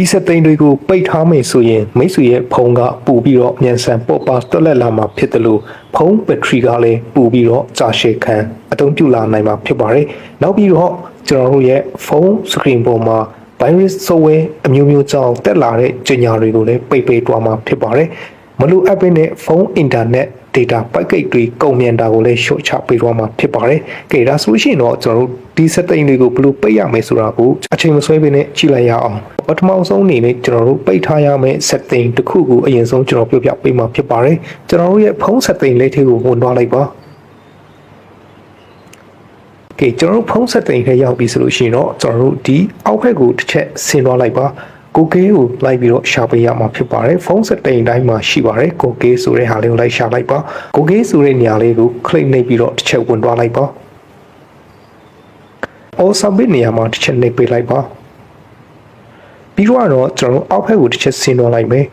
ဒီစက်သိန်းတွေကိုပိတ်ထားမယ်ဆိုရင်မိတ်ဆွေရဲ့ဖုန်းကပူပြီးတော့မြန်ဆန်ပေါ့ပါတက်လက်လာမှာဖြစ်တယ်လို့ဖုန်းဘက်ထရီကလည်းပူပြီးတော့ကြာရှည်ခံအသုံးပြုလာနိုင်မှာဖြစ်ပါတယ်နောက်ပြီးတော့ကျွန်တော်တို့ရဲ့ဖုန်း screen ပေါ်မှာ virus software အမျိုးမျိုးကြောင့်တက်လာတဲ့ကြေညာတွေကိုလည်းပိတ်ပေးသွားမှာဖြစ်ပါတယ် မလိုအပ်ဘဲနဲ့ဖုန်းအင်တာနက် data ပိုက်ကိတ်တွေကုန်မြန်တာကိုလည်းရှော့ချပေးသွားမှာဖြစ်ပါတယ်။ကဲဒါဆိုလို့ရှိရင်တော့ကျွန်တော်တို့ဒီစက်သိန်းတွေကိုဘယ်လိုပိတ်ရမယ်ဆိုတာကိုအချိန်မဆွဲဘဲနဲ့ကြည့်လိုက်ရအောင်။ပထမဆုံးအနေနဲ့ကျွန်တော်တို့ပိတ်ထားရမယ့်စက်သိန်းတစ်ခုကိုအရင်ဆုံးကျွန်တော်ပြောပြပေးမှာဖြစ်ပါတယ်။ကျွန်တော်တို့ရဲ့ဖုန်းစက်သိန်းလေးထဲကိုဝင်သွားလိုက်ပါ။ကဲကျွန်တော်တို့ဖုန်းဆက်တင်ထဲရောက်ပြီဆိုလို့ရှိရင်တော့ကျွန်တော်တို့ဒီအောက်ဘက်ကိုတစ်ချက်ဆင်းသွားလိုက်ပါ ကိုကေးကိုလိုက်ပြီးတော့ရှာပေးရမှာဖြစ်ပါတယ်ဖုန်းဆက်တင်တိုင်းမှာရှိပါတယ်ကိုကေးဆိုတဲ့ဟာလေးကိုလိုက်ရှာလိုက်ပါကိုကေးဆိုတဲ့နေရာလေးကို click နှိပ်ပြီးတော့တစ်ချက်ဝင်သွားလိုက်ပါ all submit နေရာမှာတစ်ချက်နှိပ်ပေးလိုက်ပါပြီးတော့တော့ကျွန်တော်တို့အောက်ဘက်ကိုတစ်ချက်ဆင်းသွားလိုက်မယ်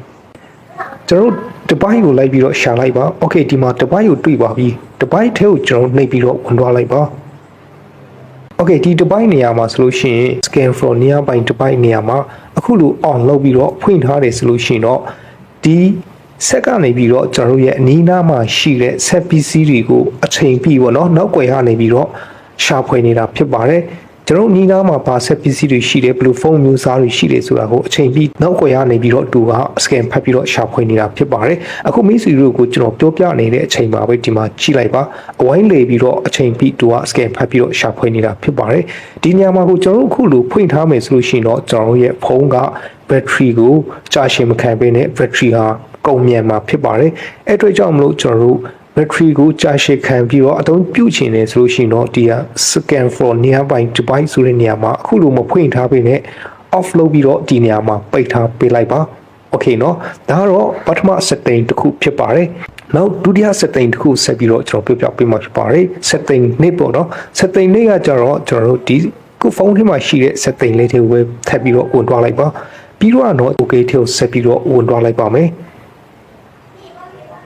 ကျွန်တော်တို့တပိုင်းကိုလိုက်ပြီးတော့ရှာလိုက်ပါ okay ဒီမှာတပိုင်းကိုတွေ့ပါပြီတပိုင်းထဲကိုကျွန်တော်နှိပ်ပြီးတော့ဝင်သွားလိုက်ပါ Okay ဒီတစ်ပိုင်းနေရာမှာဆိုလို့ရှိရင် scan from nearby တစ်ပိုင်းနေရာမှာအခုလို on လုပ်ပြီးတော့ဖွင့်ထားတယ်ဆိုလို့ရှိရင်တော့ဒီဆက်ကနေပြီးတော့ကျွန်တော်တို့ရဲ့အနီးနားမှာရှိတဲ့ဆက် PC တွေကိုအချိန်ပြည့်ပေါ့နော်နောက်ွယ်ကနေပြီးတော့ရှာဖွေနေတာဖြစ်ပါတယ် ကျွန်တော်နီးနားမှာပါဆက် PC တွေရှိတယ်ဘယ်လိုဖုန်းမျိုးစားတွေရှိတယ်ဆိုတာကိုအချိန်ပြည့်နောက်ွယ်ကနေပြီးတော့သူက scan ဖတ်ပြီးတော့ရှာဖွေနေတာဖြစ်ပါတယ်အခုမိတ်ဆွေတို့ကိုကျွန်တော်ပြောပြနေတဲ့အချိန်မှာပဲဒီမှာကြည့်လိုက်ပါအဝိုင်းလေပြီးတော့အချိန်ပြည့်သူက scan ဖတ်ပြီးတော့ရှာဖွေနေတာဖြစ်ပါတယ်ဒီညမှာကိုကျွန်တော်တို့အခုလိုဖွင့်ထားမယ်ဆိုလို့ရှိရင်တော့ကျွန်တော်တို့ရဲ့ဖုန်းက battery ကိုကြာရှည်မခံပေးနဲ့ battery ဟာကုန်မြန်မှာဖြစ်ပါတယ်အဲ့အတွက်ကြောင့်မလို့ကျွန်တော်တို့ battery ကိုကြာရှည်ခံပြီးတော့အသုံးပြုချင်တယ်ဆိုလို့ရှိရင်တော့ဒီက scan for nearby device ဆိုတဲ့နေရာမှာအခုလိုမဖွင့်ထားပေးနဲ့ off လုပ်ပြီးတော့ဒီနေရာမှာပိတ်ထားပေးလိုက်ပါโอเคเนาะဒါကတော့ပထမ setting တစ်ခုဖြစ်ပါတယ်နောက်ဒုတိယ setting တစ်ခုဆက်ပြီးတော့ကျွန်တော်ပြောပြပေးမှာဖြစ်ပါတယ် setting နေ့ပေါ့เนาะ setting နေ့ကကြတော့ကျွန်တော်တို့ဒီခုဖုန်းထဲမှာရှိတဲ့ setting လေးတွေကိုပဲထပ်ပြီးတော့ဝင်သွားလိုက်ပါပြီးတော့တော့ okay ထဲကိုဆက်ပြီးတော့ဝင်သွားလိုက်ပါမယ်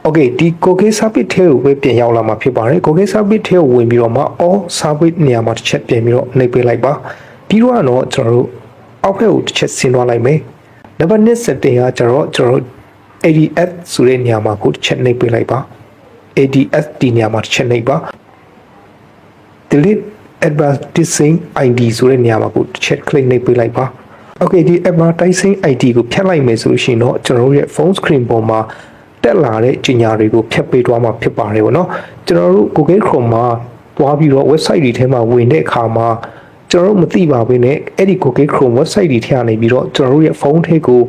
Okay ဒီ Google Service ထဲကိုပဲပြန်ရောက်လာမှာဖြစ်ပါတယ် Google Service ထဲကိုဝင်ပြီးတော့မှ all service နေရာမှာတစ်ချက်ပြန်ပြီးတော့နှိပ်ပေးလိုက်ပါပြီးတော့တော့ကျွန်တော်တို့အောက်ဘက်ကိုတစ်ချက်ဆင်းသွားလိုက်မယ်နံပါတ်1 setting ကကျွန်တော်ကျွန်တော် ADS ဆိုတဲ့နေရာမှာကိုတစ်ချက်နှိပ်ပေးလိုက်ပါ ADS ဒီနေရာမှာတစ်ချက်နှိပ်ပါ delete advertising ID ဆိုတဲ့နေရာမှာကိုတစ်ချက် click နှိပ်ပေးလိုက်ပါ Okay ဒီ advertising ID ကိုဖြတ်လိုက်မယ်ဆိုလို့ရှိရင်တော့ကျွန်တော်တို့ရဲ့ phone screen ပေါ်မှာ တက်လာတဲ့ကြေညာတွေကိုဖြတ်ပေးသွားမှာဖြစ်ပါတယ်ဗောနော်ကျွန်တော်တို့ Google Chrome မှာသွားပြီးတော့ website တွေထဲမှာဝင်တဲ့အခါမှာကျွန်တော်တို့မသိပါဘဲနဲ့အဲ့ဒီ Google Chrome website တွေထဲကနေပြီးတော့ကျွန်တော်တို့ရဲ့ဖုန်းထဲကို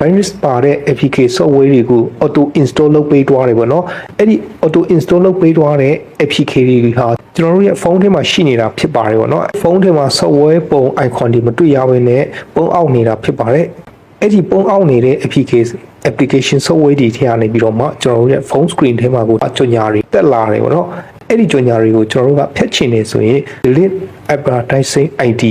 virus ပါတဲ့ APK software တွေကို auto install လုပ်ပေးသွားတယ်ဗောနော်အဲ့ဒီ auto install လုပ်ပေးသွားတဲ့ APK တွေဟာကျွန်တော်တို့ရဲ့ဖုန်းထဲမှာရှိနေတာဖြစ်ပါတယ်ဗောနော်ဖုန်းထဲမှာ software ပုံ icon တွေမတွေ့ရဘဲနဲ့ပုံအောက်နေတာဖြစ်ပါတယ် အဲ့ဒီပုံအောက်နေတဲ့ APK application software တွေထဲကနေပြီးတော့မှကျွန်တော်တို့ရဲ့ phone screen ထဲမှာကိုအကြောညာတွေတက်လာတယ်ဗောနော်အဲ့ဒီကြောညာတွေကိုကျွန်တော်တို့ကဖျက်ချင်နေဆိုရင် delete advertising ID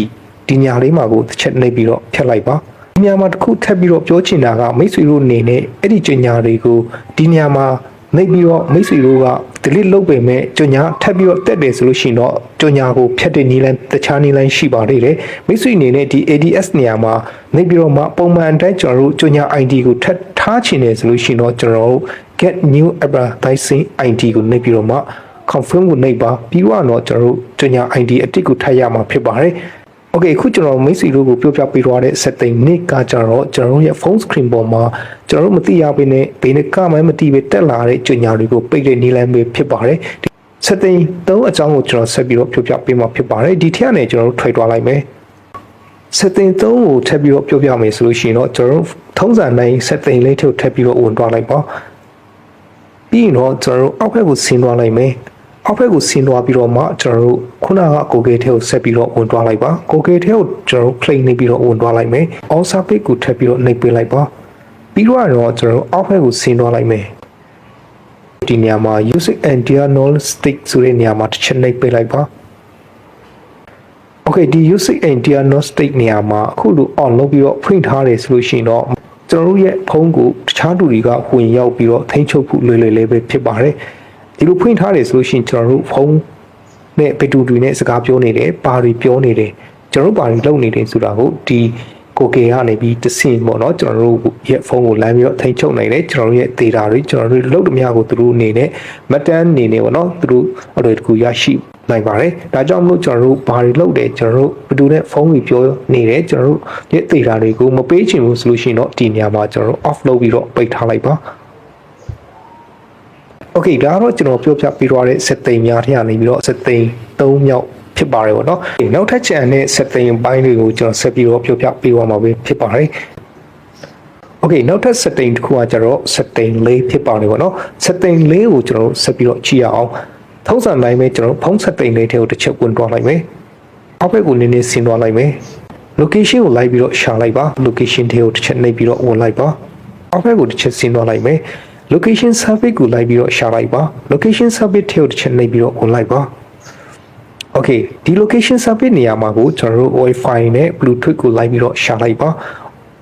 ဒီညာလေးမှာကိုတစ်ချက်နှိပ်ပြီးတော့ဖျက်လိုက်ပါဒီညမှာတစ်ခုထပ်ပြီးတော့ပြောချင်တာကမိတ်ဆွေတို့အနေနဲ့အဲ့ဒီကြောညာတွေကိုဒီညမှာနှိပ်ပြီးတော့မိတ်ဆွေတို့က delete လုပ်ပေမဲ့ကြောညာထပ်ပြီးတော့တက်တယ်ဆိုလို့ရှိရင်တော့ကြောညာကိုဖျက်တဲ့နည်းလမ်းတခြားနည်းလမ်းရှိပါသေးတယ်မိတ်ဆွေအနေနဲ့ဒီ ADS နေရာမှာနှိပ်ပြီးတော့မှပုံမှန်အတိုင်းကျွန်တော်တို့ကြောညာ ID ကိုထပ်ထားချင်တယ်ဆိုလို့ရှိရင်တော့ကျွန်တော်တို့ get new advertising ID ကိုနှိပ်ပြီးတော့မှ confirm ကိုနှိပ်ပါပြီးတော့ကျွန်တော်တို့ကြောညာ ID အတစ်ကိုထပ်ရမှာဖြစ်ပါတယ် Okay အခုကျွန်တော်မိတ်ဆွေတို့ကိုပြောပြပေးသွားတဲ့ setting နေ့ကကြတော့ကျွန်တော်တို့ရဲ့ phone screen ပေါ်မှာကျွန်တော်တို့မသိရဘဲနဲ့ဘယ်နှကမှမသိပဲတက်လာတဲ့ကြညာတွေကိုပိတ်တဲ့နည်းလမ်းပဲဖြစ်ပါတယ် setting သုံးအကြောင်းကိုကျွန်တော်ဆက်ပြီးတော့ပြောပြပေးမှာဖြစ်ပါတယ်ဒီထက်ကနေကျွန်တော်တို့ထွေသွားလိုက်မယ် setting 3ကိုထပ်ပြီးတော့ပြောပြမယ်ဆိုလို့ရှိရင်တော့ကျွန်တော်တို့ထုံးစံတိုင်း setting လေးထုတ်ထပ်ပြီးတော့ဝင်သွားလိုက်ပါပြီးရင်တော့ကျွန်တော်တို့အောက်ဘက်ကိုဆင်းသွားလိုက်မယ် အောက်ဘက်ကိုဆင်းသွားပြီးတော့မှကျွန်တော်တို့ခုနကကိုကေထဲကိုဆက်ပြီးတော့ဝင်သွားလိုက်ပါကိုကေထဲကိုကျွန်တော်တို့ claim နေပြီးတော့ဝင်သွားလိုက်မယ် all service ကိုထပ်ပြီးတော့နှိပ်ပေးလိုက်ပါပြီးတော့တော့ကျွန်တော်တို့အောက်ဘက်ကိုဆင်းသွားလိုက်မယ်ဒီနေရာမှာ using and diagnostic ဆိုတဲ့နေရာမှာတစ်ချက်နှိပ်ပေးလိုက်ပါ Okay ဒီ using and diagnostic နေရာမှာအခုလို on လုပ်ပြီးတော့ဖွင့်ထားတယ်ဆိုလို့ရှိရင်တော့ကျွန်တော်တို့ရဲ့ဖုန်းကိုတခြားလူတွေကဝင်ရောက်ပြီးတော့ထိန်းချုပ်ဖို့လွယ်လွယ်လေးပဲဖြစ်ပါတယ် ဒီလိုဖွင့်ထားတယ်ဆိုလို့ရှိရင်ကျွန်တော်တို့ဖုန်းနဲ့ဘယ်သူတွေနဲ့စကားပြောနေတယ်ပါရီပြောနေတယ်ကျွန်တော်တို့ပါရီလုပ်နေတယ်ဆိုတာကိုဒီကိုကေကနေပြီးတဆင့်ပေါ့နော်ကျွန်တော်တို့ရဲ့ဖုန်းကိုလမ်းပြီးတော့ထိန်ချုပ်နိုင်တယ်ကျွန်တော်တို့ရဲ့ data တွေကျွန်တော်တို့လုပ်သမျှကိုသူတို့အနေနဲ့မတန်းအနေနဲ့ပေါ့နော်သူတို့အလွယ်တကူရရှိနိုင်ပါတယ်ဒါကြောင့်မလို့ကျွန်တော်တို့ဘာတွေလုပ်တယ်ကျွန်တော်တို့ဘယ်သူနဲ့ဖုန်းကြီးပြောနေတယ်ကျွန်တော်တို့ရဲ့ data တွေကိုမပေးချင်ဘူးဆိုလို့ရှိရင်တော့ဒီနေရာမှာကျွန်တော်တို့ off လုပ်ပြီးတော့ပိတ်ထားလိုက်ပါ โอเคဒါကတော့ကျွန်တော်ပြောပြပေးသွားတဲ့စက်သိမ်းများထရနေပြီးတော့စက်သိမ်း၃မြောက်ဖြစ်ပါတယ်ပေါ့နော်နောက်ထပ်ချန်တဲ့စက်သိမ်းပိုင်းတွေကိုကျွန်တော်ဆက်ပြီးတော့ပြောပြပေးသွားမှာပဲဖြစ်ပါတယ်โอเคနောက်ထပ် setting တစ်ခုကကျတော့ setting ၄ဖြစ်ပါတယ်ပေါ့နော် setting ၄ကိုကျွန်တော်တို့ဆက်ပြီးတော့ကြည့်ရအောင်ထုံးစံတိုင်းပဲကျွန်တော်တို့ဖုန်း setting လေးတွေကိုတစ်ချက်ဝင်သွားလိုက်မယ်အောက်ဘက်ကိုနည်းနည်းဆင်းသွားလိုက်မယ် location ကိုလိုက်ပြီးတော့ရှာလိုက်ပါ location တွေကိုတစ်ချက်နှိပ်ပြီးတော့ဝင်လိုက်ပါအောက်ဘက်ကိုတစ်ချက်ဆင်းသွားလိုက်မယ် location service ကိုလိုက်ပြီးတော့ရှာလိုက်ပါ location service တွေကိုတစ်ချက်နှိပ်ပြီးတော့ဝင်လိုက်ပါ okay ဒီ location service နေရာမှာကိုကျွန်တော်တို့ wifi နဲ့ bluetooth ကိုလိုက်ပြီးတော့ရှာလိုက်ပါ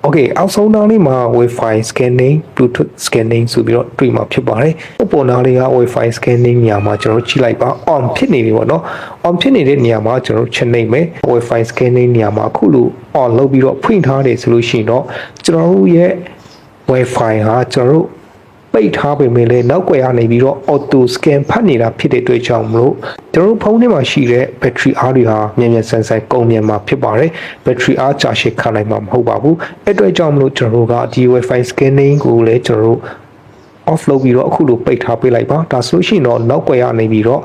okay အောက်ဆုံးနားလေးမှာ wifi scanning bluetooth scanning ဆိုပြီးတော့တွေ့မှာဖြစ်ပါတယ်အပေါ်နားလေးက wifi scanning နေရာမှာကျွန်တော်တို့ကြည့်လိုက်ပါ on ဖြစ်နေပြီပေါ့နော် on ဖြစ်နေတဲ့နေရာမှာကျွန်တော်တို့ချက်နေမယ် wifi scanning နေရာမှာအခုလို on လုပ်ပြီးတော့ဖွင့်ထားတယ်ဆိုလို့ရှိရင်တော့ကျွန်တော်တို့ရဲ့ wifi ဟာကျွန်တော်တို့ ပိတ်ထားပေမဲ့လည်းနောက်ွယ်ရနေပြီးတော့ auto scan ဖတ်နေတာဖြစ်တဲ့အတွက်ကြောင့်မလို့ကျွန်တော်တို့ဖုန်းထဲမှာရှိတဲ့ battery အားတွေဟာမြန်မြန်ဆန်ဆန်ကုန်မြန်မှာဖြစ်ပါတယ် battery အားကြာရှည်ခံနိုင်မှာမဟုတ်ပါဘူးအဲ့အတွက်ကြောင့်မလို့ကျွန်တော်တို့ကဒီ wifi scanning ကိုလည်းကျွန်တော်တို့ off လုပ်ပြီးတော့အခုလိုပိတ်ထားပေးလိုက်ပါဒါဆိုလို့ရှိရင်တော့နောက်ွယ်ရနေပြီးတော့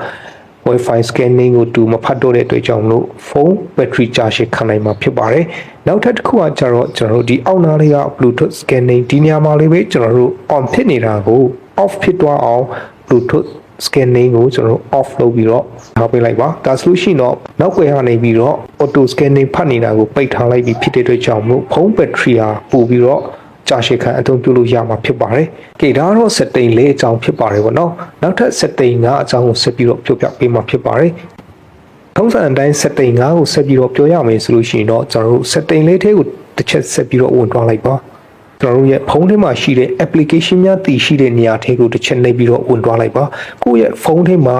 Wi-Fi scanning ကိုတူမဖတ်တော့တဲ့အတွက်ကြောင့်မလို့ဖုန်း battery charge ခံနိုင်မှာဖြစ်ပါတယ်။နောက်ထပ်တစ်ခုကကျတော့ကျွန်တော်တို့ဒီအောက်နားလေးက Bluetooth scanning ဒီနေရာမှာလေးပဲကျွန်တော်တို့ on ဖြစ်နေတာကို off ဖြစ်သွားအောင် Bluetooth scanning ကိုကျွန်တော်တို့ off လုပ်ပြီးတော့ထားပေးလိုက်ပါဒါဆိုလို့ရှိရင်တော့နောက်ွယ်ကနေပြီးတော့ auto scanning ဖတ်နေတာကိုပိတ်ထားလိုက်ပြီးဖြစ်တဲ့အတွက်ကြောင့်မလို့ဖုန်း battery ဟာပို့ပြီးတော့ ကြာရှည်ခံအသုံးပြုလို့ရမှာဖြစ်ပါတယ်။ကဲဒါကတော့ setting လေးအကြောင်းဖြစ်ပါတယ်ပေါ့နော်။နောက်ထပ် setting ကအကြောင်းကိုဆက်ပြီးတော့ပြောပြပေးမှာဖြစ်ပါတယ်။ထုံးစံအတိုင်း setting 5ကိုဆက်ပြီးတော့ပြောရမယ်ဆိုလို့ရှိရင်တော့ကျွန်တော်တို့ setting လေးထဲကိုတစ်ချက်ဆက်ပြီးတော့ဝင်သွားလိုက်ပါ။ကျွန်တော်တို့ရဲ့ဖုန်းထဲမှာရှိတဲ့ application များတည်ရှိတဲ့နေရာထဲကိုတစ်ချက်နှိပ်ပြီးတော့ဝင်သွားလိုက်ပါ။ကိုယ့်ရဲ့ဖုန်းထဲမှာ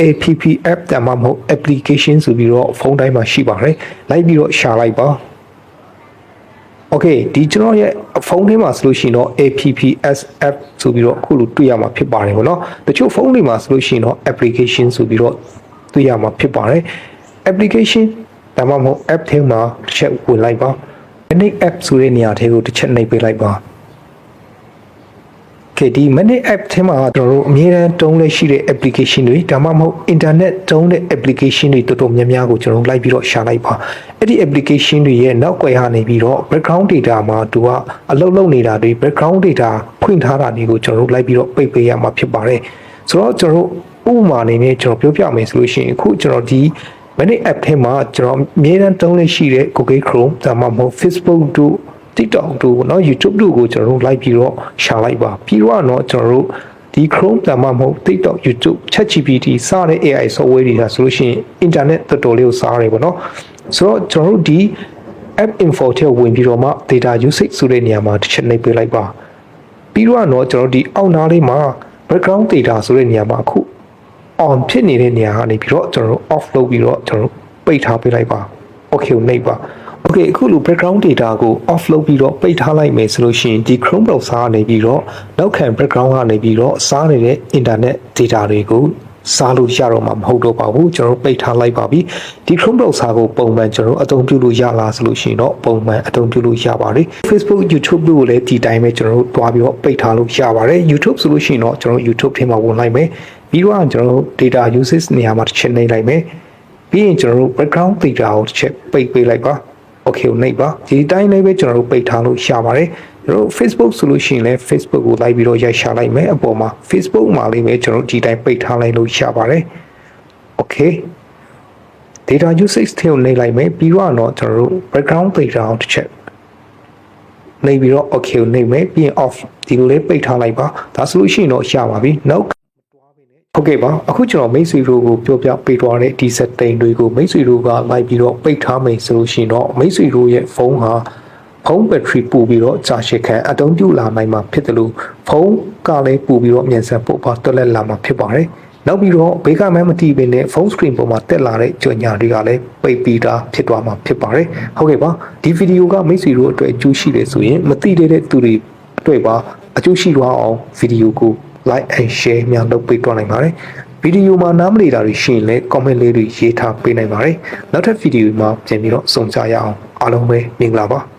app app တမမဟုတ် application ဆိုပြီးတော့ဖုန်းတိုင်းမှာရှိပါတယ်။လိုက်ပြီးတော့ရှာလိုက်ပါ။ Okay ဒီကျွန်တော်ရဲ့ဖုန်းထဲမှာဆိုလို့ရှိရင်တော့ APPS app ဆိုပြီးတော့အခုလိုတွေ့ရမှာဖြစ်ပါတယ်ပေါ့နော်တချို့ဖုန်းတွေမှာဆိုလို့ရှိရင်တော့ application ဆိုပြီးတော့တွေ့ရမှာဖြစ်ပါတယ် application ဒါမှမဟုတ် app ထဲမှာတစ်ချက်ဝင်လိုက်ပါ Manage app ဆိုတဲ့နေရာထဲကိုတစ်ချက်နှိပ်ပေးလိုက်ပါကဲဒီ Manage app ထဲမှာကျွန်တော်တို့အမြဲတမ်းတုံးလက်ရှိတဲ့ application တွေဒါမှမဟုတ် internet တုံးတဲ့ application တွေတော်တော်များများကိုကျွန်တော်တို့လိုက်ပြီးတော့ရှာလိုက်ပါ အဲ့ဒီ application တွေရဲ့နောက်ွယ်ဟာနေပြီးတော့ background data မှာသူကအလုပ်လုပ်နေတာတွေ background data ဖွင့်ထားတာတွေကိုကျွန်တော်တို့လိုက်ပြီးတော့ပိတ်ပေးရမှာဖြစ်ပါတယ်ဆိုတော့ကျွန်တော်တို့ဥပမာအနေနဲ့ကျွန်တော်ပြောပြမယ်ဆိုလို့ရှိရင်အခုကျွန်တော်ဒီ Manage app ထဲမှာကျွန်တော်အမြဲတမ်းတုံးလက်ရှိတဲ့ Google Chrome ဒါမှမဟုတ် Facebook တို့ TikTok တို့เนาะ YouTube တို့ကိုကျွန်တော်တို့လိုက်ပြီးတော့ရှာလိုက်ပါပြီးတော့เนาะကျွန်တော်တို့ဒီ Chrome ဒါမှမဟုတ် TikTok YouTube ChatGPT စတဲ့ AI software တွေဟာဆိုလို့ရှိရင် internet တော်တော်လေးကိုစားရတယ်ပေါ့เนาะ ဆိုတော့ကျွန်တော်တို့ဒီ app info ထဲဝင်ပြီးတော့မှ data usage ဆိုတဲ့နေရာမှာတစ်ချက်နှိပ်ပေးလိုက်ပါပြီးတော့တော့ကျွန်တော်တို့ဒီအောက်နားလေးမှာ background data ဆိုတဲ့နေရာမှာအခု on ဖြစ်နေတဲ့နေရာကနေပြီးတော့ကျွန်တော်တို့ off လုပ်ပြီးတော့ကျွန်တော်တို့ပိတ်ထားပေးလိုက်ပါ okay နှိပ်ပါ okay အခုလို background data ကို off လုပ်ပြီးတော့ပိတ်ထားလိုက်မယ်ဆိုလို့ရှိရင်ဒီ Chrome browser ကနေပြီးတော့နောက်ခံ background ကနေပြီးတော့စားနေတဲ့ internet data တွေကို စားလို့ရတော့မှာမဟုတ်တော့ပါဘူးကျွန်တော်တို့ပိတ်ထားလိုက်ပါပြီဒီ Chrome browser ကိုပုံမှန်ကျွန်တော်တို့အသုံးပြုလို့ရလားဆိုလို့ရှိရင်တော့ပုံမှန်အသုံးပြုလို့ရပါတယ် Facebook YouTube တို့ကိုလည်းဒီတိုင်းပဲကျွန်တော်တို့တွားပြီးတော့ပိတ်ထားလို့ရပါတယ် YouTube ဆိုလို့ရှိရင်တော့ကျွန်တော်တို့ YouTube ထဲမှာဝင်လိုက်မယ်ပြီးတော့ကျွန်တော်တို့ data usage နေရာမှာတစ်ချက်နှိပ်လိုက်မယ်ပြီးရင်ကျွန်တော်တို့ background data ကိုတစ်ချက်ပိတ်ပေးလိုက်ပါ okay ကိုနှိပ်ပါဒီတိုင်းလေးပဲကျွန်တော်တို့ပိတ်ထားလို့ရပါတယ် ကျွန်တော်တို့ Facebook ဆိုလို့ရှိရင်လည်း Facebook ကိုလိုက်ပြီးတော့ရိုက်ရှာလိုက်မယ်အပေါ်မှာ Facebook မှာလေးပဲကျွန်တော်တို့ဒီတိုင်းပိတ်ထားလိုက်လို့ရပါတယ် okay data usage ထဲကိုနှိပ်လိုက်မယ်ပြီးတော့တော့ကျွန်တော်တို့ background data ကိုတစ်ချက်နှိပ်ပြီးတော့ okay ကိုနှိပ်မယ်ပြီးရင် off ဒီလိုလေးပိတ်ထားလိုက်ပါဒါဆိုလို့ရှိရင်တော့ရပါပြီနောက်ဟုတ်ကဲ့ပါအခုကျွန်တော်မိတ်ဆွေတို့ကိုပြောပြပေးသွားတဲ့ဒီစက်တိန်တွေကိုမိတ်ဆွေတို့ကလိုက်ပြီးတော့ပိတ်ထားမယ်ဆိုလို့ရှိရင်တော့မိတ်ဆွေတို့ရဲ့ဖုန်းဟာ ဖုန်းဘက်ထရီပို့ပြီးတော့ကြာရှည်ခံအသုံးပြုလာနိုင်မှာဖြစ်တယ်လို့ဖုန်းကလည်းပို့ပြီးတော့မြန်ဆန်ပို့ပါတွက်လက်လာမှာဖြစ်ပါတယ်နောက်ပြီးတော့ဘေးကမှန်းမတီးပင်နဲ့ phone screen ပေါ်မှာတက်လာတဲ့ကြော်ညာတွေကလည်းပိတ်ပြီးသားဖြစ်သွားမှာဖြစ်ပါတယ်ဟုတ်ကဲ့ပါဒီဗီဒီယိုကမိတ်ဆွေတို့အတွက်အကျိုးရှိတယ်ဆိုရင်မသိသေးတဲ့သူတွေအတွက်ပါအကျိုးရှိသွားအောင်ဗီဒီယိုကို like and share များလုပ်ပေးသွားနိုင်ပါတယ်ဗီဒီယိုမှာနားမလည်တာတွေရှိရင်လည်း comment လေးတွေရေးထားပေးနိုင်ပါတယ်နောက်ထပ်ဗီဒီယိုမှာပြန်ပြီးတော့စုံကြရအောင်အားလုံးပဲမင်္ဂလာပါ